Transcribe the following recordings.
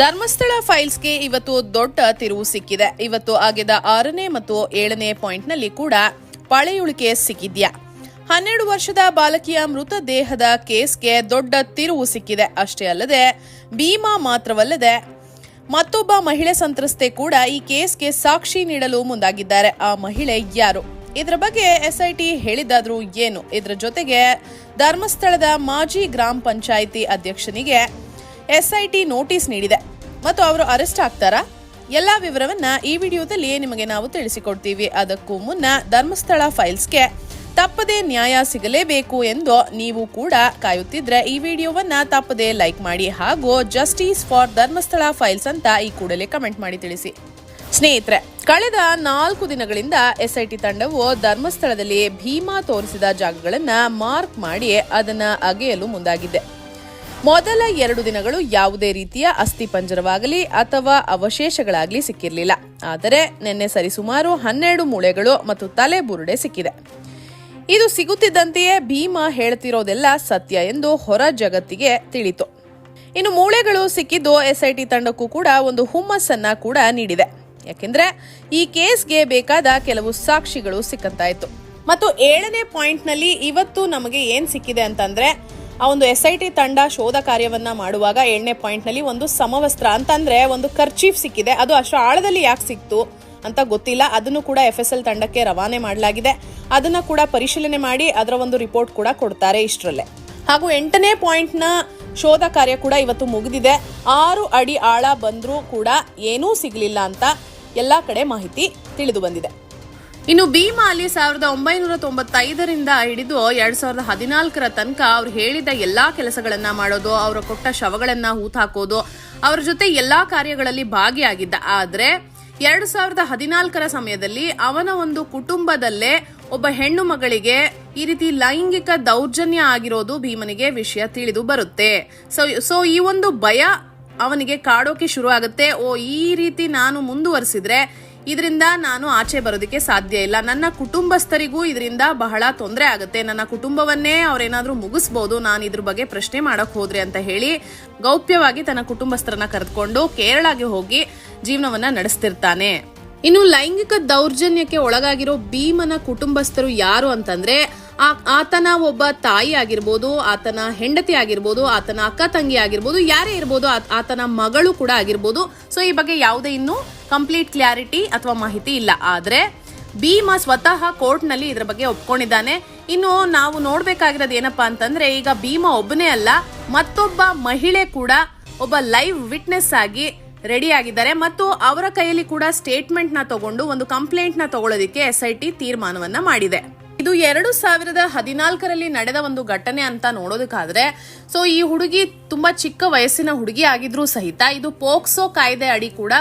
ಧರ್ಮಸ್ಥಳ ಫೈಲ್ಸ್ಗೆ ಇವತ್ತು ದೊಡ್ಡ ತಿರುವು ಸಿಕ್ಕಿದೆ. ಇವತ್ತು ಆಗಿದ ಆರನೇ ಮತ್ತು ಏಳನೇ ಪಾಯಿಂಟ್ನಲ್ಲಿ ಕೂಡ ಪಳೆಯುಳಿಕೆ ಸಿಕ್ಕಿದ್ಯಾ? ಹನ್ನೆರಡು ವರ್ಷದ ಬಾಲಕಿಯ ಮೃತದೇಹದ ಕೇಸ್ಗೆ ದೊಡ್ಡ ತಿರುವು ಸಿಕ್ಕಿದೆ. ಅಷ್ಟೇ ಅಲ್ಲದೆ, ಭೀಮಾ ಮಾತ್ರವಲ್ಲದೆ, ಮತ್ತೊಬ್ಬ ಮಹಿಳೆ ಸಂತ್ರಸ್ತೆ ಕೂಡ ಈ ಕೇಸ್ಗೆ ಸಾಕ್ಷಿ ನೀಡಲು ಮುಂದಾಗಿದ್ದಾರೆ. ಆ ಮಹಿಳೆ ಯಾರು? ಇದರ ಬಗ್ಗೆ ಎಸ್ಐಟಿ ಹೇಳಿದಾದ್ರೂ ಏನು? ಇದರ ಜೊತೆಗೆ ಧರ್ಮಸ್ಥಳದ ಮಾಜಿ ಗ್ರಾಮ ಪಂಚಾಯಿತಿ ಅಧ್ಯಕ್ಷನಿಗೆ ಎಸ್ಐಟಿ ನೋಟಿಸ್ ನೀಡಿದೆ. ಮತ್ತು ಅವರು ಅರೆಸ್ಟ್ ಆಗ್ತಾರಾ? ಎಲ್ಲಾ ವಿವರವನ್ನ ಈ ವಿಡಿಯೋದಲ್ಲಿ ನಿಮಗೆ ನಾವು ತಿಳಿಸಿಕೊಡ್ತೀವಿ. ಅದಕ್ಕೂ ಮುನ್ನ ಧರ್ಮಸ್ಥಳ ಫೈಲ್ಸ್ಗೆ ತಪ್ಪದೇ ನ್ಯಾಯ ಸಿಗಲೇಬೇಕು ಎಂದು ನೀವು ಕೂಡ ಕಾಯುತ್ತಿದ್ರೆ ಈ ವಿಡಿಯೋವನ್ನ ತಪ್ಪದೇ ಲೈಕ್ ಮಾಡಿ ಹಾಗೂ ಜಸ್ಟಿಸ್ ಫಾರ್ ಧರ್ಮಸ್ಥಳ ಫೈಲ್ಸ್ ಅಂತ ಈ ಕೂಡಲೇ ಕಮೆಂಟ್ ಮಾಡಿ ತಿಳಿಸಿ. ಸ್ನೇಹಿತರೆ, ಕಳೆದ ನಾಲ್ಕು ದಿನಗಳಿಂದ ಎಸ್ಐಟಿ ತಂಡವು ಧರ್ಮಸ್ಥಳದಲ್ಲಿ ಭೀಮಾ ತೋರಿಸಿದ ಜಾಗಗಳನ್ನ ಮಾರ್ಕ್ ಮಾಡಿ ಅದನ್ನ ಅಗೆಯಲು ಮುಂದಾಗಿದೆ. ಮೊದಲ ಎರಡು ದಿನಗಳು ಯಾವುದೇ ರೀತಿಯ ಅಸ್ಥಿಪಂಜರವಾಗಲಿ ಅಥವಾ ಅವಶೇಷಗಳಾಗಲಿ ಸಿಕ್ಕಿರಲಿಲ್ಲ. ಆದರೆ ನಿನ್ನೆ ಸರಿಸುಮಾರು ಹನ್ನೆರಡು ಮೂಳೆಗಳು ಮತ್ತು ತಲೆ ಬುರುಡೆ ಸಿಕ್ಕಿದೆ. ಇದು ಸಿಗುತ್ತಿದ್ದಂತೆಯೇ ಭೀಮಾ ಹೇಳ್ತಿರೋದೆಲ್ಲ ಸತ್ಯ ಎಂದು ಹೊರ ಜಗತ್ತಿಗೆ ತಿಳಿತು. ಇನ್ನು ಮೂಳೆಗಳು ಸಿಕ್ಕಿದ್ದು ಎಸ್ಐಟಿ ತಂಡಕ್ಕೂ ಕೂಡ ಒಂದು ಹುಮ್ಮಸ್ಸನ್ನ ಕೂಡ ನೀಡಿದೆ. ಯಾಕೆಂದ್ರೆ ಈ ಕೇಸ್ಗೆ ಬೇಕಾದ ಕೆಲವು ಸಾಕ್ಷಿಗಳು ಸಿಕ್ಕಂತಾಯ್ತು. ಮತ್ತು ಏಳನೇ ಪಾಯಿಂಟ್ನಲ್ಲಿ ಇವತ್ತು ನಮಗೆ ಏನ್ ಸಿಕ್ಕಿದೆ ಅಂತಂದ್ರೆ ಆ ಒಂದು ಎಸ್ ಐ ಟಿ ತಂಡ ಶೋಧ ಕಾರ್ಯವನ್ನ ಮಾಡುವಾಗ ಏಳನೇ ಪಾಯಿಂಟ್ನಲ್ಲಿ ಒಂದು ಸಮವಸ್ತ್ರ ಅಂತಂದ್ರೆ ಒಂದು ಕರ್ಚೀಫ್ ಸಿಕ್ಕಿದೆ. ಅದು ಅಷ್ಟು ಆಳದಲ್ಲಿ ಯಾಕೆ ಸಿಕ್ತು ಅಂತ ಗೊತ್ತಿಲ್ಲ. ಅದನ್ನು ಕೂಡ ಎಫ್ ಎಸ್ ಎಲ್ ತಂಡಕ್ಕೆ ರವಾನೆ ಮಾಡಲಾಗಿದೆ. ಅದನ್ನ ಕೂಡ ಪರಿಶೀಲನೆ ಮಾಡಿ ಅದರ ಒಂದು ರಿಪೋರ್ಟ್ ಕೂಡ ಕೊಡ್ತಾರೆ ಇಷ್ಟರಲ್ಲೇ. ಹಾಗೂ ಎಂಟನೇ ಪಾಯಿಂಟ್ನ ಶೋಧ ಕಾರ್ಯ ಕೂಡ ಇವತ್ತು ಮುಗಿದಿದೆ. ಆರು ಅಡಿ ಆಳ ಬಂದರೂ ಕೂಡ ಏನೂ ಸಿಗಲಿಲ್ಲ ಅಂತ ಎಲ್ಲ ಕಡೆ ಮಾಹಿತಿ ತಿಳಿದು ಬಂದಿದೆ. ಇನ್ನು ಭೀಮಾ ಅಲ್ಲಿ ಸಾವಿರದ ಒಂಬೈನೂರ ತೊಂಬತ್ತೈದರಿಂದ ಹಿಡಿದು ಎರಡ್ ಸಾವಿರದ ಹದಿನಾಲ್ಕರ ತನಕ ಅವ್ರು ಹೇಳಿದ ಎಲ್ಲಾ ಕೆಲಸಗಳನ್ನ ಮಾಡೋದು, ಅವರ ಕೊಟ್ಟ ಶವಗಳನ್ನ ಹೂತಾಕೋದು ಅವರ ಜೊತೆ ಎಲ್ಲಾ ಕಾರ್ಯಗಳಲ್ಲಿ ಭಾಗಿಯಾಗಿದ್ದ. ಆದ್ರೆ ಎರಡ್ ಸಾವಿರದ ಹದಿನಾಲ್ಕರ ಸಮಯದಲ್ಲಿ ಅವನ ಒಂದು ಕುಟುಂಬದಲ್ಲೇ ಒಬ್ಬ ಹೆಣ್ಣು ಮಗಳಿಗೆ ಈ ರೀತಿ ಲೈಂಗಿಕ ದೌರ್ಜನ್ಯ ಆಗಿರೋದು ಭೀಮನಿಗೆ ವಿಷಯ ತಿಳಿದು ಬರುತ್ತೆ. ಸೊ ಸೊ ಈ ಒಂದು ಭಯ ಅವನಿಗೆ ಕಾಡೋಕೆ ಶುರು ಆಗುತ್ತೆ ಓ, ಈ ರೀತಿ ನಾನು ಮುಂದುವರಿಸಿದ್ರೆ ಇದರಿಂದ ನಾನು ಆಚೆ ಬರೋದಕ್ಕೆ ಸಾಧ್ಯ ಇಲ್ಲ. ನನ್ನ ಕುಟುಂಬಸ್ಥರಿಗೂ ಇದರಿಂದ ಬಹಳ ತೊಂದರೆ ಆಗುತ್ತೆ. ನನ್ನ ಕುಟುಂಬವನ್ನೇ ಅವರೇನಾದರೂ ಮುಗಿಸ್ಬೋದು, ನಾನು ಇದ್ರ ಬಗ್ಗೆ ಪ್ರಶ್ನೆ ಮಾಡಕ್ ಹೋದ್ರೆ ಅಂತ ಹೇಳಿ ಗೌಪ್ಯವಾಗಿ ತನ್ನ ಕುಟುಂಬಸ್ಥರನ್ನ ಕರೆದುಕೊಂಡು ಕೇರಳಗೆ ಹೋಗಿ ಜೀವನವನ್ನ ನಡೆಸ್ತಿರ್ತಾನೆ. ಇನ್ನು ಲೈಂಗಿಕ ದೌರ್ಜನ್ಯಕ್ಕೆ ಒಳಗಾಗಿರೋ ಭೀಮನ ಕುಟುಂಬಸ್ಥರು ಯಾರು ಅಂತಂದ್ರೆ ಆತನ ಒಬ್ಬ ತಾಯಿ ಆಗಿರ್ಬೋದು, ಆತನ ಹೆಂಡತಿ ಆಗಿರ್ಬೋದು, ಆತನ ಅಕ್ಕ ತಂಗಿ ಆಗಿರ್ಬೋದು, ಯಾರೇ ಇರ್ಬೋದು, ಆತ- ಆತನ ಮಗಳು ಕೂಡ ಆಗಿರ್ಬೋದು. ಸೊ ಈ ಬಗ್ಗೆ ಯಾವುದೇ ಇನ್ನೂ ಕಂಪ್ಲೀಟ್ ಕ್ಲಾರಿಟಿ ಅಥವಾ ಮಾಹಿತಿ ಇಲ್ಲ. ಆದ್ರೆ, ಭೀಮ ಸ್ವತಃ ಕೋರ್ಟ್ನಲ್ಲಿ ಇದ್ರ ಬಗ್ಗೆ ಒಪ್ಕೊಂಡಿದ್ದಾನೆ. ಇನ್ನು ನಾವು ನೋಡಬೇಕಾಗಿರೋದು ಏನಪ್ಪಾ ಅಂತಂದ್ರೆ, ಈಗ ಭೀಮ ಒಬ್ಬನೇ ಅಲ್ಲ, ಮತ್ತೊಬ್ಬ ಮಹಿಳೆ ಕೂಡ ಒಬ್ಬ ಲೈವ್ ವಿಟ್ನೆಸ್ ಆಗಿ ರೆಡಿ ಆಗಿದ್ದಾರೆ. ಮತ್ತು ಅವರ ಕೈಯಲ್ಲಿ ಕೂಡ ಸ್ಟೇಟ್ಮೆಂಟ್ನ ತಗೊಂಡು ಒಂದು ಕಂಪ್ಲೇಂಟ್ನ ತಗೊಳ್ಳೋದಕ್ಕೆ ಎಸ್ ಐ ಟಿ ತೀರ್ಮಾನವನ್ನ ಮಾಡಿದೆ. ಇದು ಎರಡು ಸಾವಿರದ ಹದಿನಾಲ್ಕರಲ್ಲಿ ನಡೆದ ಒಂದು ಘಟನೆ ಅಂತ ನೋಡೋದಕ್ಕಾದ್ರೆ, ಸೊ ಈ ಹುಡುಗಿ ತುಂಬಾ ಚಿಕ್ಕ ವಯಸ್ಸಿನ ಹುಡುಗಿ ಆಗಿದ್ರೂ ಸಹಿತ ಇದು ಪೋಕ್ಸೋ ಕಾಯ್ದೆ ಅಡಿ ಕೂಡ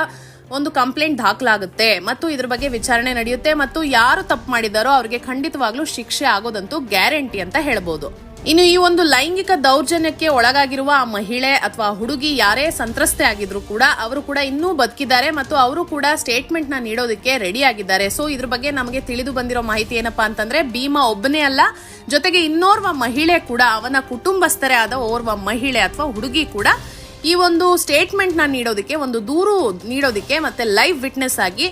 ಒಂದು ಕಂಪ್ಲೇಂಟ್ ದಾಖಲಾಗುತ್ತೆ ಮತ್ತು ಇದ್ರ ಬಗ್ಗೆ ವಿಚಾರಣೆ ನಡೆಯುತ್ತೆ ಮತ್ತು ಯಾರು ತಪ್ಪು ಮಾಡಿದಾರೋ ಅವ್ರಿಗೆ ಖಂಡಿತವಾಗ್ಲೂ ಶಿಕ್ಷೆ ಆಗೋದಂತೂ ಗ್ಯಾರಂಟಿ ಅಂತ ಹೇಳ್ಬೋದು. ಇನ್ನು ಈ ಒಂದು ಲೈಂಗಿಕ ದೌರ್ಜನ್ಯಕ್ಕೆ ಒಳಗಾಗಿರುವ ಆ ಮಹಿಳೆ ಅಥವಾ ಹುಡುಗಿ ಯಾರೇ ಸಂತ್ರಸ್ತೆ ಆಗಿದ್ರು ಕೂಡ ಅವರು ಕೂಡ ಇನ್ನೂ ಬದುಕಿದ್ದಾರೆ ಮತ್ತು ಅವರು ಕೂಡ ಸ್ಟೇಟ್ಮೆಂಟ್ನ ನೀಡೋದಕ್ಕೆ ರೆಡಿ ಆಗಿದ್ದಾರೆ. ಸೊ ಇದ್ರ ಬಗ್ಗೆ ನಮಗೆ ತಿಳಿದು ಬಂದಿರೋ ಮಾಹಿತಿ ಏನಪ್ಪಾ ಅಂತಂದ್ರೆ, ಭೀಮಾ ಒಬ್ಬನೇ ಅಲ್ಲ. ಜೊತೆಗೆ ಇನ್ನೋರ್ವ ಮಹಿಳೆ ಕೂಡ, ಅವನ ಕುಟುಂಬಸ್ಥರೇ ಆದ ಓರ್ವ ಮಹಿಳೆ ಅಥವಾ ಹುಡುಗಿ ಕೂಡ ಈ ಒಂದು ಸ್ಟೇಟ್ಮೆಂಟ್ನ ನೀಡೋದಕ್ಕೆ, ಒಂದು ದೂರು ನೀಡೋದಕ್ಕೆ ಮತ್ತೆ ಲೈವ್ ವಿಟ್ನೆಸ್ ಆಗಿ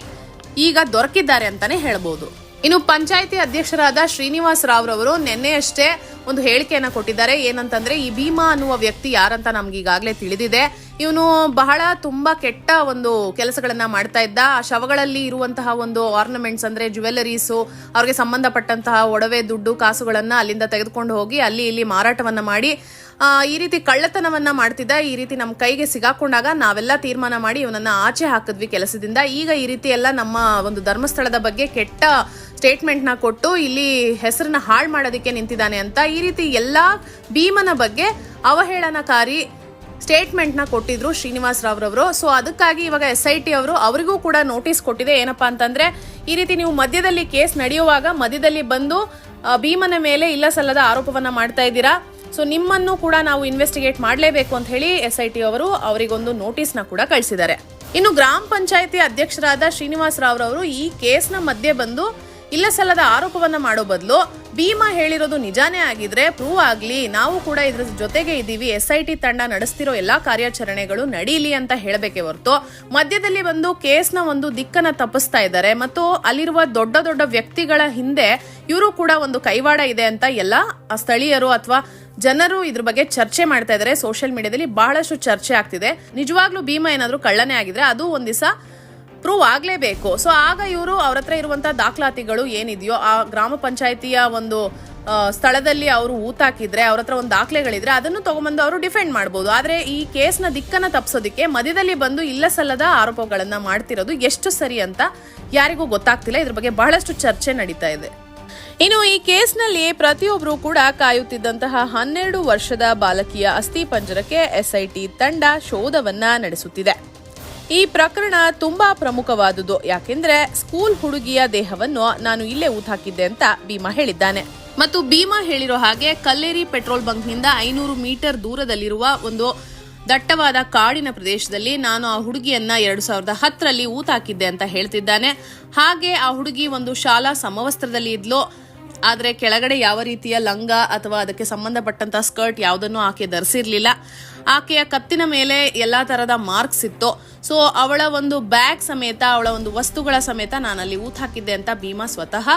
ಈಗ ದೊರಕಿದ್ದಾರೆ ಅಂತಾನೆ ಹೇಳ್ಬೋದು. ಇನ್ನು ಪಂಚಾಯಿತಿ ಅಧ್ಯಕ್ಷರಾದ ಶ್ರೀನಿವಾಸ್ ರಾವ್ ರವರು ನಿನ್ನೆಯಷ್ಟೇ ಒಂದು ಹೇಳಿಕೆಯನ್ನ ಕೊಟ್ಟಿದ್ದಾರೆ. ಏನಂತಂದ್ರೆ, ಈ ಭೀಮಾ ಅನ್ನುವ ವ್ಯಕ್ತಿ ಯಾರಂತ ನಮ್ಗೆ ಈಗಾಗಲೇ ತಿಳಿದಿದೆ. ಇವನು ಬಹಳ ತುಂಬಾ ಕೆಟ್ಟ ಒಂದು ಕೆಲಸಗಳನ್ನ ಮಾಡ್ತಾ ಇದ್ದ. ಆ ಶವಗಳಲ್ಲಿ ಇರುವಂತಹ ಒಂದು ಆರ್ನಮೆಂಟ್ಸ್ ಅಂದ್ರೆ ಜುವೆಲ್ಲರೀಸು ಅವ್ರಿಗೆ ಸಂಬಂಧಪಟ್ಟಂತಹ ಒಡವೆ, ದುಡ್ಡು, ಕಾಸುಗಳನ್ನ ಅಲ್ಲಿಂದ ತೆಗೆದುಕೊಂಡು ಹೋಗಿ, ಅಲ್ಲಿ ಇಲ್ಲಿ ಮಾರಾಟವನ್ನ ಮಾಡಿ ಈ ರೀತಿ ಕಳ್ಳತನವನ್ನ ಮಾಡ್ತಿದ್ದ, ಈ ರೀತಿ ನಮ್ಮ ಕೈಗೆ ಸಿಗಾಕೊಂಡಾಗ ನಾವೆಲ್ಲ ತೀರ್ಮಾನ ಮಾಡಿ ಇವನನ್ನ ಆಚೆ ಹಾಕಿದ್ವಿ ಕೆಲಸದಿಂದ. ಈಗ ಈ ರೀತಿ ಎಲ್ಲ ನಮ್ಮ ಒಂದು ಧರ್ಮಸ್ಥಳದ ಬಗ್ಗೆ ಕೆಟ್ಟ ಸ್ಟೇಟ್ಮೆಂಟ್ನ ಕೊಟ್ಟು ಇಲ್ಲಿ ಹೆಸರನ್ನ ಹಾಳು ಮಾಡೋದಕ್ಕೆ ನಿಂತಿದ್ದಾನೆ ಅಂತ ಈ ರೀತಿ ಎಲ್ಲಾ ಭೀಮನ ಬಗ್ಗೆ ಅವಹೇಳನಕಾರಿ ಸ್ಟೇಟ್ಮೆಂಟ್ನ ಕೊಟ್ಟಿದ್ರು ಶ್ರೀನಿವಾಸ್ ರಾವ್ ರವರು ಸೊ ಅದಕ್ಕಾಗಿ ಇವಾಗ ಎಸ್ ಐ ಟಿ ಅವರು ಅವರಿಗೂ ಕೂಡ ನೋಟಿಸ್ ಕೊಟ್ಟಿದೆ. ಏನಪ್ಪಾ ಅಂತಂದ್ರೆ, ಈ ರೀತಿ ನೀವು ಮಧ್ಯದಲ್ಲಿ ಕೇಸ್ ನಡೆಯುವಾಗ ಮಧ್ಯದಲ್ಲಿ ಬಂದು ಭೀಮನ ಮೇಲೆ ಇಲ್ಲ ಸಲ್ಲದ ಆರೋಪವನ್ನ ಮಾಡ್ತಾ ಇದ್ದೀರಾ? ಸೊ ನಿಮ್ಮನ್ನು ಕೂಡ ನಾವು ಇನ್ವೆಸ್ಟಿಗೇಟ್ ಮಾಡಲೇಬೇಕು ಅಂತ ಹೇಳಿ ಎಸ್ ಐ ಟಿ ಅವರು ಅವರಿಗೊಂದು ನೋಟಿಸ್ನ ಕೂಡ ಕಳಿಸಿದ್ದಾರೆ. ಇನ್ನು ಗ್ರಾಮ ಪಂಚಾಯಿತಿ ಅಧ್ಯಕ್ಷರಾದ ಶ್ರೀನಿವಾಸ್ ರಾವ್ ಅವರು ಈ ಕೇಸ್ನ ಮಧ್ಯೆ ಬಂದು ಇಲ್ಲ ಸಲ್ಲದ ಆರೋಪವನ್ನ ಮಾಡೋ ಬದಲು ಭೀಮಾ ಹೇಳಿರೋದು ನಿಜಾನೇ ಆಗಿದ್ರೆ ಪ್ರೂವ್ ಆಗ್ಲಿ, ನಾವು ಕೂಡ ಇದ್ರ ಜೊತೆಗೆ ಇದ್ದೀವಿ ಎಸ್ ಐ ಟಿ ತಂಡ ನಡೆಸ್ತಿರೋ ಎಲ್ಲಾ ಕಾರ್ಯಾಚರಣೆಗಳು ನಡೀಲಿ ಅಂತ ಹೇಳಬೇಕೆ ಹೊರತು ಮಧ್ಯದಲ್ಲಿ ಬಂದು ಕೇಸ್ನ ಒಂದು ದಿಕ್ಕನ್ನ ತಪ್ಪಿಸ್ತಾ ಇದ್ದಾರೆ ಮತ್ತು ಅಲ್ಲಿರುವ ದೊಡ್ಡ ದೊಡ್ಡ ವ್ಯಕ್ತಿಗಳ ಹಿಂದೆ ಇವರು ಕೂಡ ಒಂದು ಕೈವಾಡ ಇದೆ ಅಂತ ಎಲ್ಲ ಸ್ಥಳೀಯರು ಅಥವಾ ಜನರು ಇದ್ರ ಬಗ್ಗೆ ಚರ್ಚೆ ಮಾಡ್ತಾ ಇದ್ದಾರೆ ಸೋಷಿಯಲ್ ಮೀಡಿಯಾದಲ್ಲಿ ಬಹಳಷ್ಟು ಚರ್ಚೆ ಆಗ್ತಿದೆ. ನಿಜವಾಗ್ಲೂ ಭೀಮಾ ಏನಾದರೂ ಕಳ್ಳನೇ ಆಗಿದ್ರೆ ಅದು ಒಂದ್ ದಿವಸ ಪ್ರೂವ್ ಆಗ್ಲೇಬೇಕು. ಸೊ ಆಗ ಇವರು ಅವ್ರ ಹತ್ರ ಇರುವಂತಹ ದಾಖಲಾತಿಗಳು ಏನಿದೆಯೋ, ಆ ಗ್ರಾಮ ಪಂಚಾಯತಿಯ ಒಂದು ಸ್ಥಳದಲ್ಲಿ ಅವರು ಊತಾಕಿದ್ರೆ ಅವ್ರ ಹತ್ರ ಒಂದು ದಾಖಲೆಗಳಿದ್ರೆ ಅದನ್ನು ತಗೊಂಬಂದು ಅವರು ಡಿಫೆಂಡ್ ಮಾಡ್ಬೋದು. ಆದ್ರೆ ಈ ಕೇಸ್ನ ದಿಕ್ಕನ್ನ ತಪ್ಪಿಸೋದಕ್ಕೆ ಮಧ್ಯದಲ್ಲಿ ಬಂದು ಇಲ್ಲ ಸಲ್ಲದ ಆರೋಪಗಳನ್ನ ಮಾಡ್ತಿರೋದು ಎಷ್ಟು ಸರಿ ಅಂತ ಯಾರಿಗೂ ಗೊತ್ತಾಗ್ತಿಲ್ಲ. ಇದ್ರ ಬಗ್ಗೆ ಬಹಳಷ್ಟು ಚರ್ಚೆ ನಡೀತಾ ಇದೆ. ಇನ್ನು ಈ ಕೇಸ್ನಲ್ಲಿ ಪ್ರತಿಯೊಬ್ಬರು ಕೂಡ ಕಾಯುತ್ತಿದ್ದಂತಹ ಹನ್ನೆರಡು ವರ್ಷದ ಬಾಲಕಿಯ ಅಸ್ಥಿ ಪಂಜರಕ್ಕೆ ಎಸ್ಐಟಿ ತಂಡ ಶೋಧವನ್ನ ನಡೆಸುತ್ತಿದೆ. ಈ ಪ್ರಕರಣ ತುಂಬಾ ಪ್ರಮುಖವಾದುದು, ಯಾಕೆಂದ್ರೆ ಸ್ಕೂಲ್ ಹುಡುಗಿಯ ದೇಹವನ್ನು ನಾನು ಇಲ್ಲೇ ಊತಾಕಿದ್ದೆ ಅಂತ ಭೀಮಾ ಹೇಳಿದ್ದಾನೆ. ಮತ್ತು ಭೀಮಾ ಹೇಳಿರೋ ಹಾಗೆ ಕಲ್ಲೇರಿ ಪೆಟ್ರೋಲ್ ಬಂಕ್ನಿಂದ ಐನೂರು ಮೀಟರ್ ದೂರದಲ್ಲಿರುವ ಒಂದು ದಟ್ಟವಾದ ಕಾಡಿನ ಪ್ರದೇಶದಲ್ಲಿ ನಾನು ಆ ಹುಡುಗಿಯನ್ನ ಎರಡು ಸಾವಿರದ ಹತ್ತರಲ್ಲಿ ಊತಾಕಿದ್ದೆ ಅಂತ ಹೇಳ್ತಿದ್ದಾನೆ. ಹಾಗೆ ಆ ಹುಡುಗಿ ಒಂದು ಶಾಲಾ ಸಮವಸ್ತ್ರದಲ್ಲಿ ಇದ್ಲು. ಆದರೆ ಕೆಳಗಡೆ ಯಾವ ರೀತಿಯ ಲಂಗ ಅಥವಾ ಅದಕ್ಕೆ ಸಂಬಂಧಪಟ್ಟಂತ ಸ್ಕರ್ಟ್ ಯಾವುದನ್ನು ಆಕೆ ಧರಿಸಿರ್ಲಿಲ್ಲ. ಆಕೆಯ ಕತ್ತಿನ ಮೇಲೆ ಎಲ್ಲಾ ತರದ ಮಾರ್ಕ್ಸ್ ಇತ್ತು. ಸೊ ಅವಳ ಒಂದು ಬ್ಯಾಗ್ ಸಮೇತ, ಅವಳ ಒಂದು ವಸ್ತುಗಳ ಸಮೇತ ನಾನು ಅಲ್ಲಿ ಊತ್ ಹಾಕಿದ್ದೆ ಅಂತ ಭೀಮಾ ಸ್ವತಃ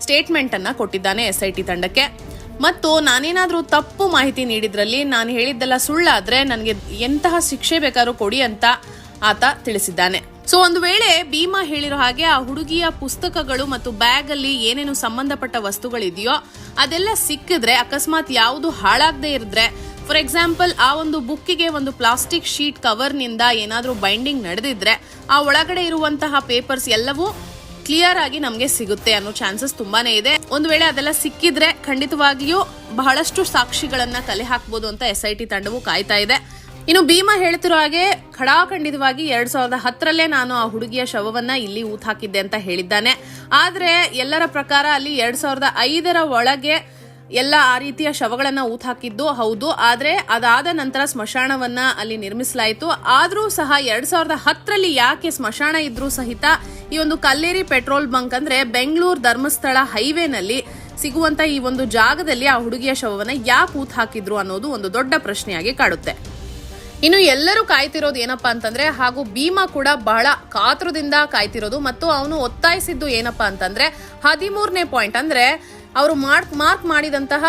ಸ್ಟೇಟ್ಮೆಂಟ್ ಅನ್ನ ಕೊಟ್ಟಿದ್ದಾನೆ ಎಸ್ ಐ ಟಿ ತಂಡಕ್ಕೆ. ಮತ್ತು ನಾನೇನಾದರೂ ತಪ್ಪು ಮಾಹಿತಿ ನೀಡಿದ್ರಲ್ಲಿ ನಾನು ಹೇಳಿದ್ದೆಲ್ಲ ಸುಳ್ಳಾದ್ರೆ ನನಗೆ ಎಂತಹ ಶಿಕ್ಷೆ ಬೇಕಾದ್ರೂ ಕೊಡಿ ಅಂತ ಆತ ತಿಳಿಸಿದ್ದಾನೆ. ಸೊ ಒಂದು ವೇಳೆ ಭೀಮಾ ಹೇಳಿರೋ ಹಾಗೆ ಆ ಹುಡುಗಿಯ ಪುಸ್ತಕಗಳು ಮತ್ತು ಬ್ಯಾಗ್ ಅಲ್ಲಿ ಏನೇನು ಸಂಬಂಧಪಟ್ಟ ವಸ್ತುಗಳಿದೆಯೋ ಅದೆಲ್ಲ ಸಿಕ್ಕಿದ್ರೆ, ಅಕಸ್ಮಾತ್ ಯಾವುದು ಹಾಳಾಗದೆ ಇರಿದ್ರೆ ಫಾರ್ ಎಕ್ಸಾಂಪಲ್ ಆ ಒಂದು ಬುಕ್ಕಿಗೆ ಒಂದು ಪ್ಲಾಸ್ಟಿಕ್ ಶೀಟ್ ಕವರ್ನಿಂದ ಏನಾದ್ರೂ ಬೈಂಡಿಂಗ್ ನಡೆದಿದ್ರೆ, ಆ ಒಳಗಡೆ ಇರುವಂತಹ ಪೇಪರ್ಸ್ ಎಲ್ಲವೂ ಕ್ಲಿಯರ್ ಆಗಿ ನಮಗೆ ಸಿಗುತ್ತೆ ಅನ್ನೋ ಚಾನ್ಸಸ್ ತುಂಬಾನೇ ಇದೆ. ಒಂದು ವೇಳೆ ಅದೆಲ್ಲ ಸಿಕ್ಕಿದ್ರೆ ಖಂಡಿತವಾಗಿಯೂ ಬಹಳಷ್ಟು ಸಾಕ್ಷಿಗಳನ್ನ ಕಲೆ ಹಾಕ್ಬೋದು ಅಂತ ಎಸ್ ಐ ಟಿ ತಂಡವು ಕಾಯ್ತಾ ಇದೆ. ಇನ್ನು ಭೀಮಾ ಹೇಳ್ತಿರೋ ಹಾಗೆ ಖಡಾಖಂಡಿತವಾಗಿ ಎರಡ್ ಸಾವಿರದ ಹತ್ತರಲ್ಲೇ ನಾನು ಆ ಹುಡುಗಿಯ ಶವವನ್ನ ಇಲ್ಲಿ ಊತ್ ಹಾಕಿದ್ದೆ ಅಂತ ಹೇಳಿದ್ದಾನೆ. ಆದ್ರೆ ಎಲ್ಲರ ಪ್ರಕಾರ ಅಲ್ಲಿ ಎರಡ್ ಸಾವಿರದ ಐದರ ಒಳಗೆ ಎಲ್ಲ ಆ ರೀತಿಯ ಶವಗಳನ್ನ ಊತ್ ಹಾಕಿದ್ದು ಹೌದು. ಆದ್ರೆ ಅದಾದ ನಂತರ ಸ್ಮಶಾನವನ್ನ ಅಲ್ಲಿ ನಿರ್ಮಿಸಲಾಯಿತು. ಆದ್ರೂ ಸಹ ಎರಡ್ ಸಾವಿರದ ಹತ್ತರಲ್ಲಿ ಯಾಕೆ ಸ್ಮಶಾನ ಇದ್ರೂ ಸಹಿತ ಈ ಒಂದು ಕಲ್ಲೇರಿ ಪೆಟ್ರೋಲ್ ಬಂಕ್ ಅಂದ್ರೆ ಬೆಂಗಳೂರು ಧರ್ಮಸ್ಥಳ ಹೈವೇನಲ್ಲಿ ಸಿಗುವಂತ ಈ ಒಂದು ಜಾಗದಲ್ಲಿ ಆ ಹುಡುಗಿಯ ಶವವನ್ನ ಯಾಕೆ ಊತ್ ಹಾಕಿದ್ರು ಅನ್ನೋದು ಒಂದು ದೊಡ್ಡ ಪ್ರಶ್ನೆಯಾಗಿ ಕಾಡುತ್ತೆ. ಇನ್ನು ಎಲ್ಲರೂ ಕಾಯ್ತಿರೋದು ಏನಪ್ಪಾ ಅಂತಂದ್ರೆ, ಹಾಗೂ ಭೀಮಾ ಕೂಡ ಬಹಳ ಕಾತುರದಿಂದ ಕಾಯ್ತಿರೋದು ಮತ್ತು ಅವನು ಒತ್ತಾಯಿಸಿದ್ದು ಏನಪ್ಪಾ ಅಂತಂದ್ರೆ, ಹದಿಮೂರನೇ ಪಾಯಿಂಟ್ ಅಂದ್ರೆ ಅವರು ಮಾರ್ಕ್ ಮಾರ್ಕ್ ಮಾಡಿದಂತಹ,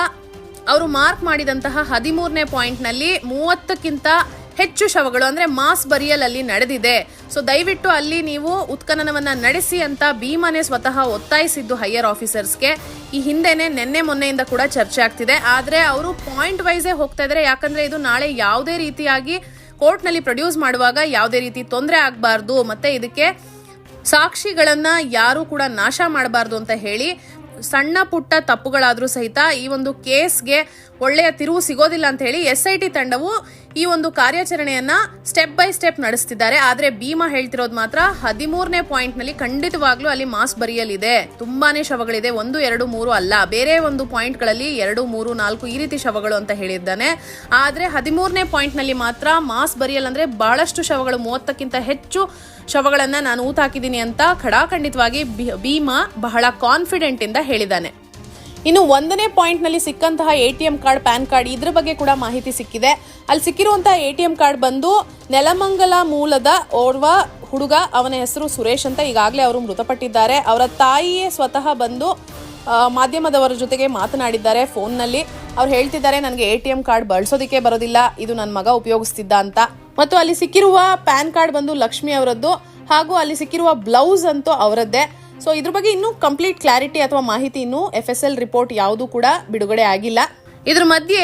ಅವರು ಮಾರ್ಕ್ ಮಾಡಿದಂತಹ ಹದಿಮೂರನೇ ಪಾಯಿಂಟ್ನಲ್ಲಿ ಮೂವತ್ತಕ್ಕಿಂತ ಹೆಚ್ಚು ಶವಗಳು ಅಂದ್ರೆ ಮಾಸ್ ಬರಿಯಲ್ ಅಲ್ಲಿ ನಡೆದಿದೆ. ಸೊ ದಯವಿಟ್ಟು ಅಲ್ಲಿ ನೀವು ಉತ್ಖನನವನ್ನ ನಡೆಸಿ ಅಂತ ಭೀಮನೆ ಸ್ವತಃ ಒತ್ತಾಯಿಸಿದ್ದು ಹೈಯರ್ ಆಫೀಸರ್ಸ್ಗೆ ಈ ಹಿಂದೆನೆ ನಿನ್ನೆ ಮೊನ್ನೆಯಿಂದ ಕೂಡ ಚರ್ಚೆ ಆಗ್ತಿದೆ. ಆದ್ರೆ ಅವರು ಪಾಯಿಂಟ್ ವೈಸೇ ಹೋಗ್ತಾ ಇದ್ದಾರೆ ಯಾಕಂದ್ರೆ ಇದು ನಾಳೆ ಯಾವುದೇ ರೀತಿಯಾಗಿ ಕೋರ್ಟ್ನಲ್ಲಿ ಪ್ರೊಡ್ಯೂಸ್ ಮಾಡುವಾಗ ಯಾವುದೇ ರೀತಿ ತೊಂದರೆ ಆಗಬಾರ್ದು. ಮತ್ತೆ ಇದಕ್ಕೆ ಸಾಕ್ಷಿಗಳನ್ನ ಯಾರು ಕೂಡ ನಾಶ ಮಾಡಬಾರ್ದು ಅಂತ ಹೇಳಿ ಸಣ್ಣ ಪುಟ್ಟ ತಪ್ಪುಗಳಾದರೂ ಸಹಿತ ಈ ಒಂದು ಕೇಸ್ಗೆ ಒಳ್ಳೆಯ ತಿರುವು ಸಿಗೋದಿಲ್ಲ ಅಂತ ಹೇಳಿ ಎಸ್ ಐ ಟಿ ತಂಡವು ಈ ಒಂದು ಕಾರ್ಯಾಚರಣೆಯನ್ನ ಸ್ಟೆಪ್ ಬೈ ಸ್ಟೆಪ್ ನಡೆಸ್ತಿದ್ದಾರೆ. ಆದ್ರೆ ಭೀಮಾ ಹೇಳ್ತಿರೋದು ಮಾತ್ರ ಹದಿಮೂರನೇ ಪಾಯಿಂಟ್ನಲ್ಲಿ ಖಂಡಿತವಾಗ್ಲೂ ಅಲ್ಲಿ ಮಾಸ್ ಬರಿಯಲಿದೆ. ತುಂಬಾನೇ ಶವಗಳಿದೆ. ಒಂದು, ಎರಡು, ಮೂರು ಅಲ್ಲ. ಬೇರೆ ಒಂದು ಪಾಯಿಂಟ್ಗಳಲ್ಲಿ ಎರಡು, ಮೂರು, ನಾಲ್ಕು ಈ ರೀತಿ ಶವಗಳು ಅಂತ ಹೇಳಿದ್ದಾನೆ. ಆದ್ರೆ ಹದಿಮೂರನೇ ಪಾಯಿಂಟ್ನಲ್ಲಿ ಮಾತ್ರ ಮಾಸ್ ಬರಿಯಲ್ ಅಂದ್ರೆ ಬಹಳಷ್ಟು ಶವಗಳು, ಮೂವತ್ತಕ್ಕಿಂತ ಹೆಚ್ಚು ಶವಗಳನ್ನ ನಾನು ಊತ ಹಾಕಿದ್ದೀನಿ ಅಂತ ಖಡಾಖಂಡಿತವಾಗಿ ಭೀಮಾ ಬಹಳ ಕಾನ್ಫಿಡೆಂಟ್ ಇಂದ ಹೇಳಿದ್ದಾನೆ. ಇನ್ನು ಒಂದನೇ ಪಾಯಿಂಟ್ನಲ್ಲಿ ಸಿಕ್ಕಂತಹ A T M card, PAN card ಇದ್ರ ಬಗ್ಗೆ ಕೂಡ ಮಾಹಿತಿ ಸಿಕ್ಕಿದೆ. ಅಲ್ಲಿ ಸಿಕ್ಕಿರುವಂತಹ ಎ ಟಿ ಎಂ ಕಾರ್ಡ್ ಬಂದು ನೆಲಮಂಗಲ ಮೂಲದ ಓರ್ವ ಹುಡುಗ, ಅವನ ಹೆಸರು ಸುರೇಶ್ ಅಂತ ಈಗಾಗಲೇ ಅವರು ಮೃತಪಟ್ಟಿದ್ದಾರೆ. ಅವರ ತಾಯಿಯೇ ಸ್ವತಃ ಬಂದು ಮಾಧ್ಯಮದವರ ಜೊತೆಗೆ ಮಾತನಾಡಿದ್ದಾರೆ ಫೋನ್ನಲ್ಲಿ. ಅವ್ರು ಹೇಳ್ತಿದ್ದಾರೆ, ನನಗೆ ಎ ಟಿ ಎಂ ಕಾರ್ಡ್ ಬಳಸೋದಿಕ್ಕೆ ಬರೋದಿಲ್ಲ, ಇದು ನನ್ನ ಮಗ ಉಪಯೋಗಿಸ್ತಿದ್ದ ಅಂತ. ಮತ್ತು ಅಲ್ಲಿ ಸಿಕ್ಕಿರುವ ಪ್ಯಾನ್ ಕಾರ್ಡ್ ಬಂದು ಲಕ್ಷ್ಮಿ ಅವರದ್ದು, ಹಾಗೂ ಅಲ್ಲಿ ಸಿಕ್ಕಿರುವ ಬ್ಲೌಸ್ ಅಂತೂ ಅವರದ್ದೇ. ಸೊ ಇದ್ರ ಬಗ್ಗೆ ಇನ್ನೂ ಕಂಪ್ಲೀಟ್ ಕ್ಲಾರಿಟಿ ಅಥವಾ ಮಾಹಿತಿ ಇನ್ನೂ ಎಫ್ ಎಸ್ ಎಲ್ ರಿಪೋರ್ಟ್ ಯಾವುದು ಕೂಡ ಬಿಡುಗಡೆ ಆಗಿಲ್ಲ. ಇದ್ರ ಮಧ್ಯೆ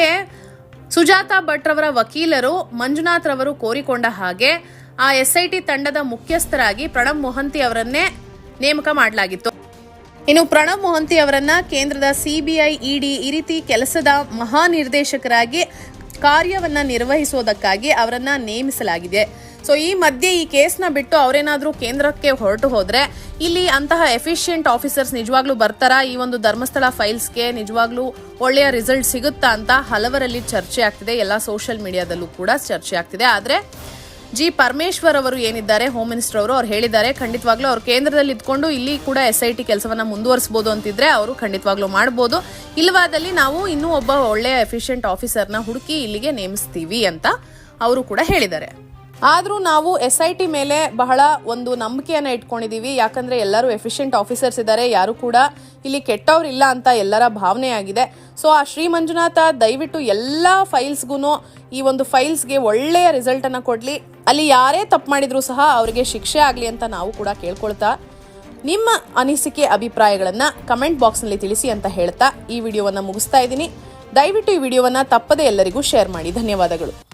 ಸುಜಾತಾ ಭಟ್ ರವರ ವಕೀಲರು ಮಂಜುನಾಥ್ ರವರು ಕೋರಿಕೊಂಡ ಹಾಗೆ ಆ ಎಸ್ ಐ ಟಿ ತಂಡದ ಮುಖ್ಯಸ್ಥರಾಗಿ ಪ್ರಣಬ್ ಮೊಹಂತಿ ಅವರನ್ನೇ ನೇಮಕ ಮಾಡಲಾಗಿತ್ತು. ಇನ್ನು ಪ್ರಣಬ್ ಮೊಹಂತಿ ಅವರನ್ನ ಕೇಂದ್ರದ ಸಿಬಿಐ ಇಡಿ ಈ ರೀತಿ ಕೆಲಸದ ಮಹಾನಿರ್ದೇಶಕರಾಗಿ ಕಾರ್ಯವನ್ನ ನಿರ್ವಹಿಸೋದಕ್ಕಾಗಿ ಅವರನ್ನ ನೇಮಿಸಲಾಗಿದೆ. ಸೊ ಈ ಮಧ್ಯೆ ಈ ಕೇಸ್ನ ಬಿಟ್ಟು ಅವರೇನಾದರೂ ಕೇಂದ್ರಕ್ಕೆ ಹೊರಟು ಹೋದರೆ ಇಲ್ಲಿ ಅಂತಹ ಎಫಿಷಿಯೆಂಟ್ ಆಫೀಸರ್ಸ್ ನಿಜವಾಗ್ಲೂ ಬರ್ತಾರಾ? ಈ ಒಂದು ಧರ್ಮಸ್ಥಳ ಫೈಲ್ಸ್ಗೆ ನಿಜವಾಗ್ಲೂ ಒಳ್ಳೆಯ ರಿಸಲ್ಟ್ ಸಿಗುತ್ತಾ ಅಂತ ಹಲವರಲ್ಲಿ ಚರ್ಚೆ ಆಗ್ತಿದೆ. ಎಲ್ಲ ಸೋಷಿಯಲ್ ಮೀಡಿಯಾದಲ್ಲೂ ಕೂಡ ಚರ್ಚೆ ಆಗ್ತಿದೆ. ಆದ್ರೆ, ಜಿ ಪರಮೇಶ್ವರ್ ಅವರು ಏನಿದ್ದಾರೆ ಹೋಮ್ ಮಿನಿಸ್ಟರ್ ಅವರು, ಅವ್ರು ಹೇಳಿದ್ದಾರೆ, ಖಂಡಿತವಾಗ್ಲೂ ಅವ್ರು ಕೇಂದ್ರದಲ್ಲಿ ಇದ್ಕೊಂಡು ಇಲ್ಲಿ ಕೂಡ ಎಸ್ ಐ ಟಿ ಕೆಲಸವನ್ನ ಮುಂದುವರಿಸಬಹುದು ಅಂತಿದ್ರೆ ಅವರು ಖಂಡಿತವಾಗ್ಲೂ ಮಾಡ್ಬೋದು. ಇಲ್ಲವಾದಲ್ಲಿ ನಾವು ಇನ್ನೂ ಒಬ್ಬ ಒಳ್ಳೆಯ ಎಫಿಷಿಯಂಟ್ ಆಫೀಸರ್ನ ಹುಡುಕಿ ಇಲ್ಲಿಗೆ ನೇಮಿಸ್ತೀವಿ ಅಂತ ಅವರು ಕೂಡ ಹೇಳಿದ್ದಾರೆ. ಆದರೂ ನಾವು ಎಸ್ ಐ ಟಿ ಮೇಲೆ ಬಹಳ ಒಂದು ನಂಬಿಕೆಯನ್ನು ಇಟ್ಕೊಂಡಿದ್ದೀವಿ ಯಾಕಂದ್ರೆ ಎಲ್ಲರೂ ಎಫಿಷಿಯಂಟ್ ಆಫೀಸರ್ಸ್ ಇದ್ದಾರೆ. ಯಾರು ಕೂಡ ಇಲ್ಲಿ ಕೆಟ್ಟವ್ರು ಇಲ್ಲ ಅಂತ ಎಲ್ಲರ ಭಾವನೆ ಆಗಿದೆ. ಸೊ ಆ ಶ್ರೀ ಮಂಜುನಾಥ, ದಯವಿಟ್ಟು ಎಲ್ಲ ಫೈಲ್ಸ್ಗೂ ಈ ಒಂದು ಫೈಲ್ಸ್ಗೆ ಒಳ್ಳೆಯ ರಿಸಲ್ಟ್ ಕೊಡಲಿ ಕೊಡ್ಲಿ. ಅಲ್ಲಿ ಯಾರೇ ತಪ್ಪು ಮಾಡಿದರೂ ಸಹ ಅವರಿಗೆ ಶಿಕ್ಷೆ ಆಗಲಿ ಅಂತ ನಾವು ಕೂಡ ಕೇಳ್ಕೊಳ್ತಾ ನಿಮ್ಮ ಅನಿಸಿಕೆ, ಅಭಿಪ್ರಾಯಗಳನ್ನು ಕಮೆಂಟ್ ಬಾಕ್ಸ್ನಲ್ಲಿ ತಿಳಿಸಿ ಅಂತ ಹೇಳ್ತಾ ಈ ವಿಡಿಯೋವನ್ನ ಮುಗಿಸ್ತಾ ಇದ್ದೀನಿ. ದಯವಿಟ್ಟು ಈ ವಿಡಿಯೋವನ್ನ ತಪ್ಪದೆ ಎಲ್ಲರಿಗೂ ಶೇರ್ ಮಾಡಿ. ಧನ್ಯವಾದಗಳು.